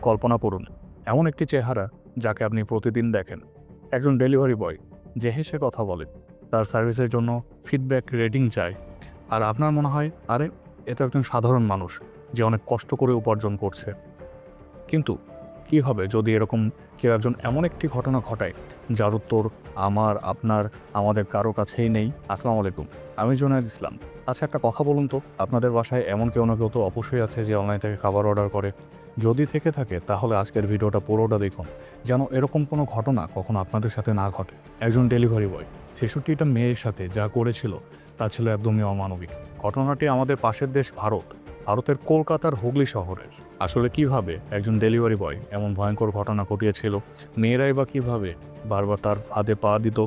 কল্পনা করুন, এমন একটি চেহারা যাকে আপনি প্রতিদিন দেখেন। একজন ডেলিভারি বয় যে হেসে কথা বলে, তার সার্ভিসের জন্য ফিডব্যাক রেটিং চায়। আর আপনার মনে হয়, আরে, এ তো একজন সাধারণ মানুষ, যে অনেক কষ্ট করে উপার্জন করছে। কিন্তু কি হবে যদি এরকম কেউ একজন এমন একটি ঘটনা ঘটায়, যার উত্তর আমার, আপনার, আমাদের কারও কাছেই নেই? আসসালামু আলাইকুম, আমি জোনায়দ ইসলাম। আচ্ছা একটা কথা বলুন তো, আপনাদের বাসায় এমন কেউ না কেউ তো অবশ্যই আছে যে অনলাইন থেকে খাবার অর্ডার করে। যদি থেকে থাকে, তাহলে আজকের ভিডিওটা পুরোটা দেখুন, যেন এরকম কোনো ঘটনা কখনো আপনাদের সাথে না ঘটে। একজন ডেলিভারি বয় ছেষট্টিটা মেয়ের সাথে যা করেছিল, তা ছিল একদমই অমানবিক। ঘটনাটি আমাদের পাশের দেশ ভারত। ভারতের কলকাতার হুগলি শহরের। আসলে কীভাবে একজন ডেলিভারি বয় এমন ভয়ঙ্কর ঘটনা ঘটিয়েছিল, মেয়েরাই বা কীভাবে বারবার তার ফাঁদে পা দিত,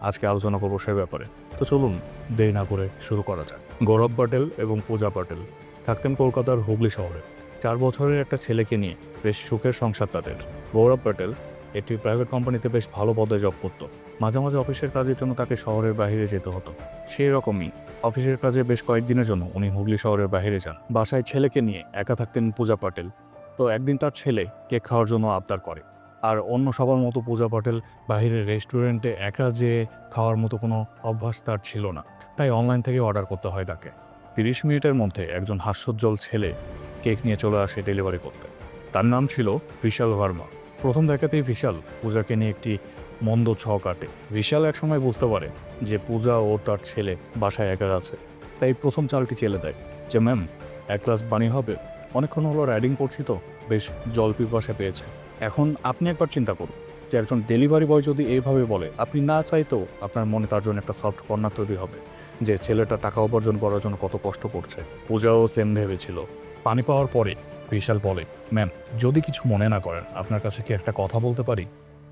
আজকে আলোচনা করব সে ব্যাপারে। তো চলুন দেরি না করে শুরু করা যাক। গৌরব প্যাটেল এবং পূজা প্যাটেল থাকতেন কলকাতার হুগলি শহরে। চার বছরের একটা ছেলেকে নিয়ে বেশ সুখের সংসার তাদের। গৌরব প্যাটেল একটি প্রাইভেট কোম্পানিতে বেশ ভালো পদে জব করত। মাঝে মাঝে অফিসের কাজের জন্য তাকে শহরের বাইরে যেতে হতো। সেই রকমই অফিসের কাজে বেশ কয়েকদিনের জন্য উনি হুগলি শহরের বাইরে যান। বাসায় ছেলেকে নিয়ে একা থাকতেন পূজা পাটেল। তো একদিন তার ছেলে কেক খাওয়ার জন্য আবদার করে। আর অন্য সবার মতো পূজা পাটেল বাইরের রেস্টুরেন্টে একা যে খাওয়ার মতো কোনো অভ্যাস তার ছিল না। তাই অনলাইন থেকে অর্ডার করতে হয় তাকে। তিরিশ মিনিটের মধ্যে একজন হাস্যোজ্জ্বল ছেলে কেক নিয়ে চলে আসে ডেলিভারি করতে। তার নাম ছিল বিশাল ভার্মা। প্রথম দেখাতেই বিশাল। পূজাকে নিয়ে একটি মন্দ ছ কাটে বিশাল একসময় বুঝতে পারে যে পূজা ও তার ছেলে বাসায় একা আছে। তাই প্রথম চালটি চেলে দেয় যে, ম্যাম, এক গ্লাস পানি হবে। অনেকক্ষণ হলো রাইডিং করছি তো। বেশ, জল পিপাসা পেয়েছে। এখন আপনি একবার চিন্তা করুন যে, একজন ডেলিভারি বয় যদি এইভাবে বলে, আপনি না চাইতেও আপনার মনে তার জন্য একটা সফট কর্নার তৈরি হবে। যে ছেলেটা টাকা উপার্জন করার জন্য কত কষ্ট করছে। পূজাও সেম ভেবেছিল। পানি পাওয়ার পরে বিশাল বলে। ম্যাম, যদি কিছু মনে না করেন, আপনার কাছে কি একটা কথা বলতে পারি?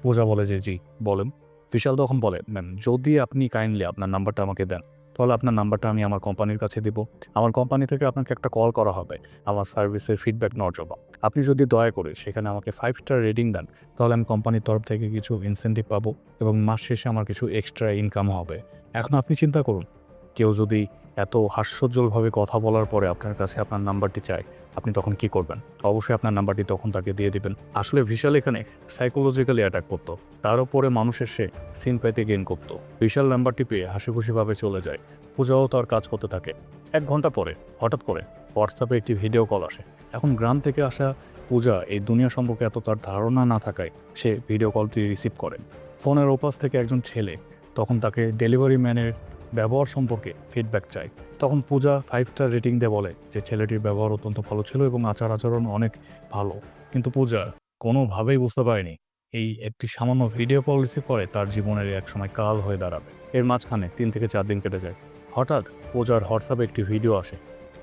পূজা বলে যে, জি, বলেন। বিশাল তখন বলে, ম্যাম, যদি আপনি কাইন্ডলি আপনার নাম্বারটা আমাকে দেন, তাহলে আপনার নাম্বারটা আমি আমার কোম্পানির কাছে দিব। আমার কোম্পানি থেকে আপনাকে একটা কল করা হবে, আমার সার্ভিসের ফিডব্যাক নেওয়ার জন্য। আপনি যদি দয়া করে সেখানে আমাকে ফাইভ স্টার রেটিং দেন, তাহলে আমি কোম্পানির তরফ থেকে কিছু ইনসেন্টিভ পাবো এবং মাস শেষে আমার কিছু এক্সট্রা ইনকাম হবে। এখন আপনি চিন্তা করুন কেউ যদি এত হাস্যোজ্জ্বলভাবে কথা বলার পরে আপনার কাছে আপনার নাম্বারটি চায়, আপনি তখন কি করবেন? অবশ্যই আপনার নাম্বারটি তখন তাকে দিয়ে দিবেন। আসলে বিশাল এখানে সাইকোলজিক্যালি অ্যাটাক করতো। তার উপরে মানুষের সে সিম্প্যাথি গেইন করতো। বিশাল নাম্বারটি পেয়ে হাসি খুশিভাবে চলে যায়। পূজাও তার কাজ করতে থাকে। এক ঘণ্টা পরে, হঠাৎ করে হোয়াটসঅ্যাপে একটি ভিডিও কল আসে। এখন গ্রাম থেকে আসা পূজা এই দুনিয়া সম্পর্কে এত তার ধারণা না থাকায় সে ভিডিও কলটি রিসিভ করে। ফোনের ওপাশ থেকে একজন ছেলে তখন তাকে ডেলিভারি ম্যানের ব্যবহার সম্পর্কে ফিডব্যাক চাই। তখন পূজা ফাইভ স্টার রেটিং দিয়ে বলে যে ছেলেটির ব্যবহার অত্যন্ত ভালো ছিল এবং আচার আচরণ অনেক ভালো। কিন্তু পূজা কোনোভাবেই বুঝতে পারেনি। এই একটি সামান্য ভিডিও রিসিভ করে তার জীবনের এক সময় কাল হয়ে দাঁড়াবে। এর মাঝখানে তিন থেকে চার দিন কেটে যায়। হঠাৎ পূজার হোয়াটসঅ্যাপে একটি ভিডিও আসে।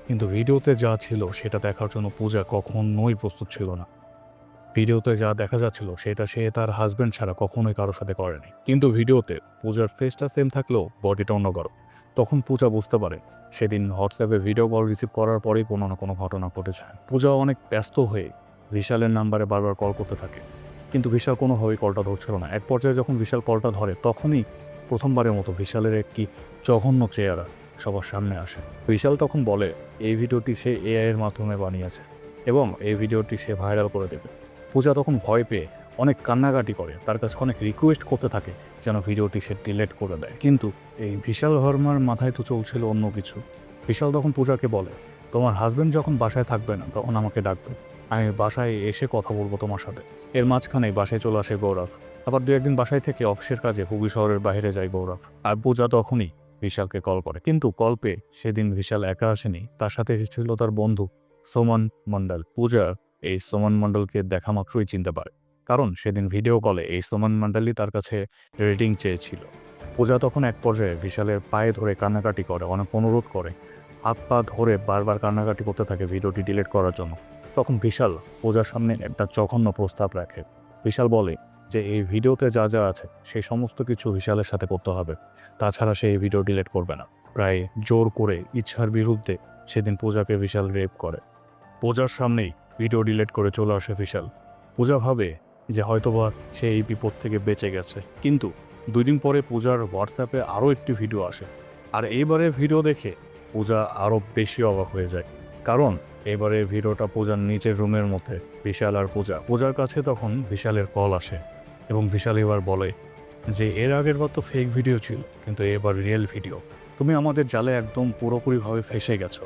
কিন্তু ভিডিওতে যা ছিল সেটা দেখার জন্য পূজা কখনোই প্রস্তুত ছিল না। ভিডিওতে যা দেখা যাচ্ছিল, সেটা সে তার হাজব্যান্ড ছাড়া কখনোই কারোর সাথে করেনি। কিন্তু ভিডিওতে পূজার ফেসটা সেম থাকলেও বডিটা অন্যগরম তখন পূজা বুঝতে পারে, সেদিন হোয়াটসঅ্যাপে ভিডিও কল রিসিভ করার পরেই কোনো না কোনো ঘটনা ঘটেছে। পূজা অনেক ব্যস্ত হয়ে বিশালের নাম্বারে বারবার কল করতে থাকে। কিন্তু বিশাল কোনোভাবেই কলটা ধরছিল না। এক পর্যায়ে যখন বিশাল কলটা ধরে, তখনই প্রথমবারের মতো বিশালের একটি জঘন্য চেহারা সবার সামনে আসে। বিশাল তখন বলে, এই ভিডিওটি সে এআইয়ের মাধ্যমে বানিয়েছে এবং এই ভিডিওটি সে ভাইরাল করে দেবে। পূজা তখন ভয় পেয়ে অনেক কান্নাকাটি করে। তার কাছে অনেক রিকোয়েস্ট করতে থাকে যেন ভিডিওটি সে ডিলেট করে দেয়। কিন্তু এই বিশাল ধর্মার মাথায় তো চলছিল অন্য কিছু। বিশাল তখন পূজাকে বলে, তোমার হাজব্যান্ড যখন বাসায় থাকবে না, তখন আমাকে ডাকবে। আমি বাসায় এসে কথা বলব তোমার সাথে। এর মাঝখানে বাসায় চলে আসে গৌরব। আবার দু একদিন বাসায় থেকে অফিসের কাজে হুগলি শহরের বাইরে যায় গৌরব। আর পূজা তখনই বিশালকে কল করে। কিন্তু কল পেয়ে সেদিন বিশাল একা আসেনি। তার সাথে এসেছিল তার বন্ধু সোমন মণ্ডল। পূজা এই সোমন মণ্ডলকে দেখা মাত্রই চিনতে পারে। কারণ সেদিন ভিডিও কলে এই সোমন মণ্ডলই তার কাছে রেটিং চেয়েছিল। পূজা তখন এক পর্যায়ে বিশালের পায়ে ধরে কান্নাকাটি করে, অনেক অনুরোধ করে, হাত পা ধরে বারবার কান্নাকাটি করতে থাকে ভিডিওটি ডিলিট করার জন্য। তখন বিশাল পূজার সামনে একটা জঘন্য প্রস্তাব রাখে। বিশাল বলে যে এই ভিডিওতে যা যা আছে সেই সমস্ত কিছু বিশালের সাথে করতে হবে। তাছাড়া সে এই ভিডিও ডিলিট করবে না। প্রায় জোর করে ইচ্ছার বিরুদ্ধে সেদিন পূজাকে বিশাল রেপ করে। পূজার সামনেই ভিডিও ডিলিট করে চলে আসে বিশাল পূজা ভাবে যে হয়তোবা সে এই বিপদ থেকে বেঁচে গেছে। কিন্তু দুই দিন পরে পূজার হোয়াটসঅ্যাপে আরও একটি ভিডিও আসে। আর এইবারে ভিডিও দেখে পূজা আরও বেশি অবাক হয়ে যায়। কারণ এবারে ভিডিওটা পূজার নিচের রুমের মধ্যে বিশাল আর পূজা। পূজার কাছে তখন বিশালের কল আসে এবং বিশাল এবার বলে যে, এর আগের বার তো ফেক ভিডিও ছিল, কিন্তু এবার রিয়েল ভিডিও তুমি আমাদের জালে একদম পুরোপুরিভাবে ফেসে গেছো।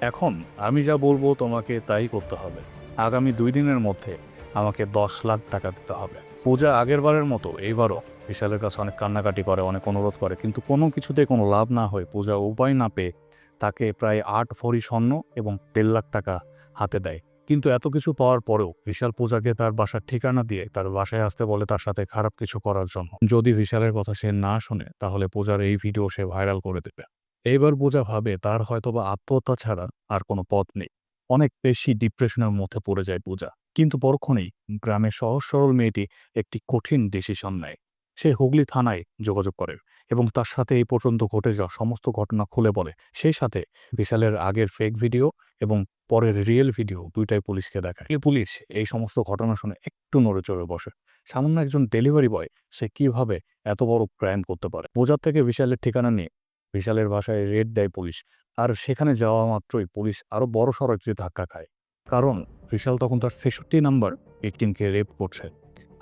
এখন আমি যা বলব তোমাকে তাই করতে হবে। আগামী দুই দিনের মধ্যে আমাকে দশ লাখ টাকা দিতে হবে। পূজা আগের বারের মতো, এইবারও। বিশালের কাছে অনেক কান্নাকাটি করে, অনেক অনুরোধ করে। কিন্তু কোনো কিছুতে কোনো লাভ না হয়ে পূজা উপায় না পেয়ে তাকে প্রায় আট ভরি স্বর্ণ এবং দেড় লাখ টাকা হাতে দেয়। কিন্তু এত কিছু পাওয়ার পরেও বিশাল পূজাকে তার বাসার ঠিকানা দিয়ে তার বাসায় আসতে বলে তার সাথে খারাপ কিছু করার জন্য। যদি বিশালের কথা সে না শোনে, তাহলে পূজার এই ভিডিও সে ভাইরাল করে দেবে। এইবার বোঝা ভাবে তার হয়তোবা আত্মহত্যা ছাড়া আর কোনো পথ নেই। অনেক বেশি ডিপ্রেশনের মধ্যে পড়ে যায় পূজা কিন্তু পরক্ষণেই গ্রামের সহজ সরল মেয়েটি একটি কঠিন ডিসিশন নেয়। সে হুগলি থানায় যোগাযোগ করে এবং তার সাথে এই পর্যন্ত ঘটে যাওয়া সমস্ত ঘটনা খুলে বলে। সেই সাথে বিশালের আগের ফেক ভিডিও এবং পরের রিয়েল ভিডিও দুইটাই পুলিশকে দেখায়। পুলিশ এই সমস্ত ঘটনা শুনে একটু নড়ে চড়ে বসে। সামান্য একজন ডেলিভারি বয় সে কীভাবে এত বড় ক্রাইম করতে পারে? বোঝার থেকে বিশালের ঠিকানা নিয়ে বিশালের ভাষায় রেড দেয় পুলিশ। আর সেখানে যাওয়া মাত্রই পুলিশ আরও বড় সড় একটি ধাক্কা খায়। কারণ বিশাল তখন তার ছেষট্টি নাম্বার ভিকটিমকে রেপ করছে।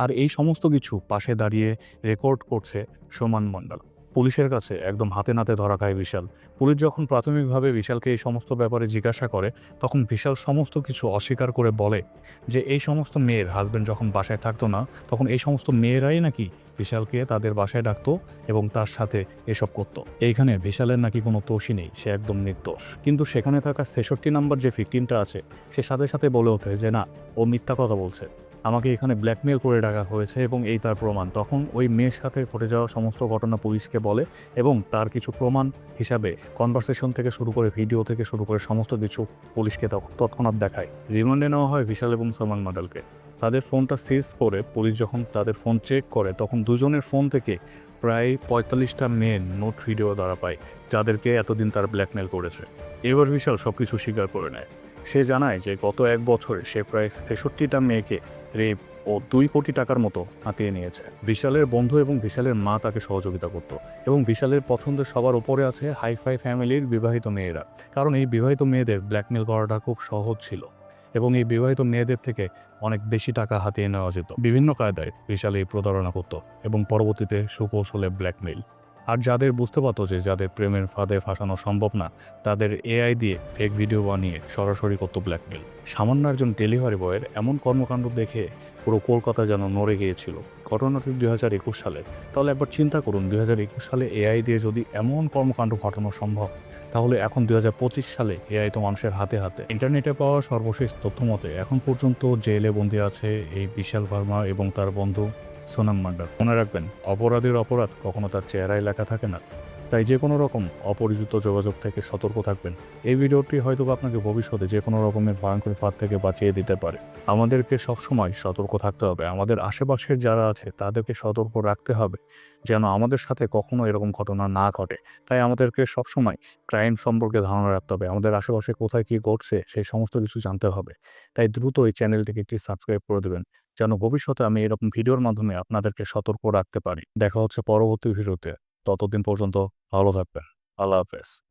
আর এই সমস্ত কিছু পাশে দাঁড়িয়ে রেকর্ড করছে সোমান মণ্ডল। পুলিশের কাছে একদম হাতে নাতে ধরা খায় বিশাল। পুলিশ যখন প্রাথমিকভাবে বিশালকে এই সমস্ত ব্যাপারে জিজ্ঞাসা করে, তখন বিশাল সমস্ত কিছু অস্বীকার করে বলে যে, এই সমস্ত মেয়ের হাজব্যান্ড যখন বাসায় থাকতো না, তখন এই সমস্ত মেয়েরাই নাকি বিশালকে তাদের বাসায় ডাকতো এবং তার সাথে এসব করত। এইখানে বিশালের নাকি কোনো দোষই নেই, সে একদম নির্দোষ। কিন্তু সেখানে থাকা ছেষট্টি নাম্বার যে ফিফটিনটা আছে, সে সাথে সাথে বলে ওঠে যে, না, ও মিথ্যা কথা বলছে। আমাকে এখানে ব্ল্যাকমেল করে ডাকা হয়েছে এবং এই তার প্রমাণ। তখন ওই মেয়ের সাথে ঘটে যাওয়া সমস্ত ঘটনা পুলিশকে বলে এবং তার কিছু প্রমাণ হিসাবে কনভারসেশন থেকে শুরু করে ভিডিও থেকে শুরু করে সমস্ত কিছু পুলিশকে তৎক্ষণাৎ দেখায়। রিমান্ডে নেওয়া হয় বিশাল এবং সলমান মডেলকে তাদের ফোনটা সিজ করে পুলিশ যখন তাদের ফোন চেক করে, তখন দুজনের ফোন থেকে প্রায় পঁয়তাল্লিশটা মেন নোট ভিডিও দ্বারা পায়, যাদেরকে এতদিন তার ব্ল্যাকমেল করেছে। এবার বিশাল সব কিছু স্বীকার করে নেয়। সে জানায় যে গত এক বছরে সে প্রায় ছেষট্টিটা মেয়েকে রেপ ও দুই কোটি টাকার মতো হাতিয়ে নিয়েছে। বিশালের বন্ধু এবং বিশালের মা তাকে সহযোগিতা করত এবং বিশালের পছন্দের সবার উপরে আছে হাইফাই ফ্যামিলির বিবাহিত মেয়েরা। কারণ এই বিবাহিত মেয়েদের ব্ল্যাকমেল করাটা খুব সহজ ছিল এবং এই বিবাহিত মেয়েদের থেকে অনেক বেশি টাকা হাতিয়ে নেওয়া যেত। বিভিন্ন কায়দায় বিশাল এই প্রতারণা করত এবং পরবর্তীতে সুকৌশলে ব্ল্যাকমেইল আর যাদের বুঝতে পারতো যে যাদের প্রেমের ফাঁদে ফাঁসানো সম্ভব না, তাদের এআই দিয়ে ফেক ভিডিও বানিয়ে সরাসরি করতো ব্ল্যাকমেল সামান্য একজন ডেলিভারি বয়ের এমন কর্মকাণ্ড দেখে পুরো কলকাতা যেন নড়ে গিয়েছিল। ঘটনাটি দুই হাজার একুশ সালে। তাহলে একবার চিন্তা করুন, দুই হাজার একুশ সালে এআই দিয়ে যদি এমন কর্মকাণ্ড ঘটানো সম্ভব, তাহলে এখন দুই হাজার পঁচিশ সালে এআই তো মানুষের হাতে হাতে। ইন্টারনেটে পাওয়া সর্বশেষ তথ্য মতে এখন পর্যন্ত জেলে বন্দী আছে এই বিশাল ভার্মা এবং তার বন্ধু। সোনাম মান্ডার মনে রাখবেন অপরাধীর অপরাধ কখনো তার চেহারায় লেখা থাকে না। তাই যে কোনো রকম অপরিচিত যোগাযোগ থেকে সতর্ক থাকবেন। এই ভিডিওটি হয়তো আপনাকে ভবিষ্যতে যে কোনো রকমের ভয়ঙ্কর ফাঁদ থেকে বাঁচিয়ে দিতে পারে। আমাদেরকে সবসময় সতর্ক থাকতে হবে। আমাদের আশেপাশের যারা আছে, তাদেরকে সতর্ক রাখতে হবে যেন আমাদের সাথে কখনো এরকম ঘটনা না ঘটে। তাই আমাদেরকে সবসময় ক্রাইম সম্পর্কে ধারণা রাখতে হবে। আমাদের আশেপাশে কোথায় কী ঘটছে, সেই সমস্ত কিছু জানতে হবে। তাই দ্রুত এই চ্যানেলটিকে একটি সাবস্ক্রাইব করে দেবেন যেন ভবিষ্যতে আমি এরকম ভিডিওর মাধ্যমে আপনাদেরকে সতর্ক রাখতে পারি। দেখা হচ্ছে পরবর্তী ভিডিওতে। ততদিন পর্যন্ত ভালো থাকবেন। আল্লাহ হাফেজ।